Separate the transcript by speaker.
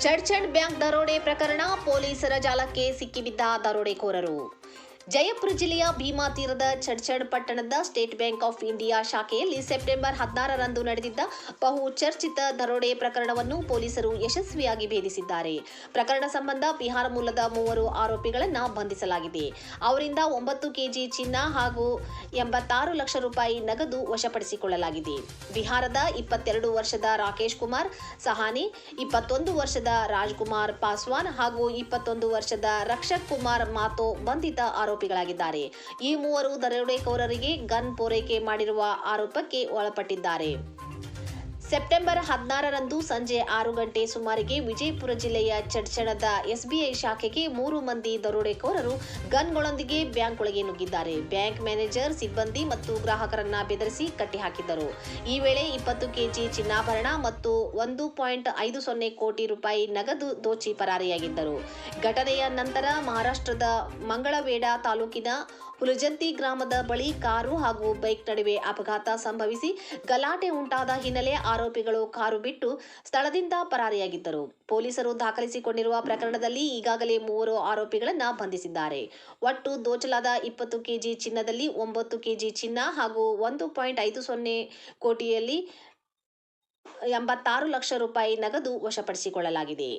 Speaker 1: Church bank ದರೋಡೆ ಪ್ರಕರಣ ಪೊಲೀಸರ ಜಾಲಕ್ಕೆ ಸಿಕ್ಕಿಬಿದ್ದ ದರೋಡೆಕೋರರು. ಜಯಪುರ ಜಿಲ್ಲೆಯ ಭೀಮಾ ತೀರದ ಚಡ್ಚಡ್ ಪಟ್ಟಣದ ಸ್ಟೇಟ್ ಬ್ಯಾಂಕ್ ಆಫ್ ಇಂಡಿಯಾ ಶಾಖೆಯಲ್ಲಿ ಸೆಪ್ಟೆಂಬರ್ ಹದಿನಾರರಂದು ನಡೆದಿದ್ದ ಬಹು ಚರ್ಚಿತ ದರೋಡೆ ಪ್ರಕರಣವನ್ನು ಪೊಲೀಸರು ಯಶಸ್ವಿಯಾಗಿ ಭೇದಿಸಿದ್ದಾರೆ. ಪ್ರಕರಣ ಸಂಬಂಧ ಬಿಹಾರ ಮೂಲದ ಮೂವರು ಆರೋಪಿಗಳನ್ನು ಬಂಧಿಸಲಾಗಿದೆ. ಅವರಿಂದ ಒಂಬತ್ತು ಕೆಜಿ ಚಿನ್ನ ಹಾಗೂ ಎಂಬತ್ತಾರು ಲಕ್ಷ ರೂಪಾಯಿ ನಗದು ವಶಪಡಿಸಿಕೊಳ್ಳಲಾಗಿದೆ. ಬಿಹಾರದ ಇಪ್ಪತ್ತೆರಡು ವರ್ಷದ ರಾಕೇಶ್ ಕುಮಾರ್, ಸಹಾನಿ, ಇಪ್ಪತ್ತೊಂದು ವರ್ಷದ ರಾಜ್ಕುಮಾರ್ ಪಾಸ್ವಾನ್ ಹಾಗೂ ಇಪ್ಪತ್ತೊಂದು ವರ್ಷದ ರಕ್ಷಕ್ ಕುಮಾರ್ ಮಾತೋ ಬಂಧಿತ ಆರೋಪಿಗಳಾಗಿದ್ದಾರೆ. ಈ ಮೂವರು ದರೋಡೆಕೋರರಿಗೆ ಗನ್ ಪೂರೈಕೆ ಮಾಡಿರುವ ಆರೋಪಕ್ಕೆ ಒಳಪಟ್ಟಿದ್ದಾರೆ. ಸೆಪ್ಟೆಂಬರ್ ಹದಿನಾರರಂದು ಸಂಜೆ ಆರು ಗಂಟೆ ಸುಮಾರಿಗೆ ವಿಜಯಪುರ ಜಿಲ್ಲೆಯ ಚಡ್ಚಣದ ಎಸ್ಬಿಐ ಶಾಖೆಗೆ ಮೂರು ಮಂದಿ ದರೋಡೆಕೋರರು ಗನ್ಗಳೊಂದಿಗೆ ಬ್ಯಾಂಕ್ ಒಳಗೆ ನುಗ್ಗಿದ್ದಾರೆ. ಬ್ಯಾಂಕ್ ಮ್ಯಾನೇಜರ್, ಸಿಬ್ಬಂದಿ ಮತ್ತು ಗ್ರಾಹಕರನ್ನ ಬೆದರಿಸಿ ಕಟ್ಟಿಹಾಕಿದ್ದರು. ಈ ವೇಳೆ ಇಪ್ಪತ್ತು ಕೆಜಿ ಚಿನ್ನಾಭರಣ ಮತ್ತು ಒಂದು ಪಾಯಿಂಟ್ ಐದು ಸೊನ್ನೆ ಕೋಟಿ ರೂಪಾಯಿ ನಗದು ದೋಚಿ ಪರಾರಿಯಾಗಿದ್ದರು. ಘಟನೆಯ ನಂತರ ಮಹಾರಾಷ್ಟ್ರದ ಮಂಗಳವೇಡ ತಾಲೂಕಿನ ಹುಲಜಂತಿ ಗ್ರಾಮದ ಬಳಿ ಕಾರು ಹಾಗೂ ಬೈಕ್ ನಡುವೆ ಅಪಘಾತ ಸಂಭವಿಸಿ ಗಲಾಟೆ ಉಂಟಾದ ಹಿನ್ನೆಲೆ ಆರೋಪಿಗಳು ಕಾರು ಬಿಟ್ಟು ಸ್ಥಳದಿಂದ ಪರಾರಿಯಾಗಿದ್ದರು. ಪೊಲೀಸರು ದಾಖಲಿಸಿಕೊಂಡಿರುವ ಪ್ರಕರಣದಲ್ಲಿ ಈಗಾಗಲೇ ಮೂವರು ಆರೋಪಿಗಳನ್ನು ಬಂಧಿಸಿದ್ದಾರೆ. ಒಟ್ಟು ದೋಚಲಾದ ಇಪ್ಪತ್ತು ಕೆಜಿ ಚಿನ್ನದಲ್ಲಿ ಒಂಬತ್ತು ಕೆಜಿ ಚಿನ್ನ ಹಾಗೂ ಒಂದು ಪಾಯಿಂಟ್ ಐದು ಸೊನ್ನೆ ಕೋಟಿಯಲ್ಲಿ ಎಂಬತ್ತಾರು ಲಕ್ಷ ರೂಪಾಯಿ ನಗದು ವಶಪಡಿಸಿಕೊಳ್ಳಲಾಗಿದೆ.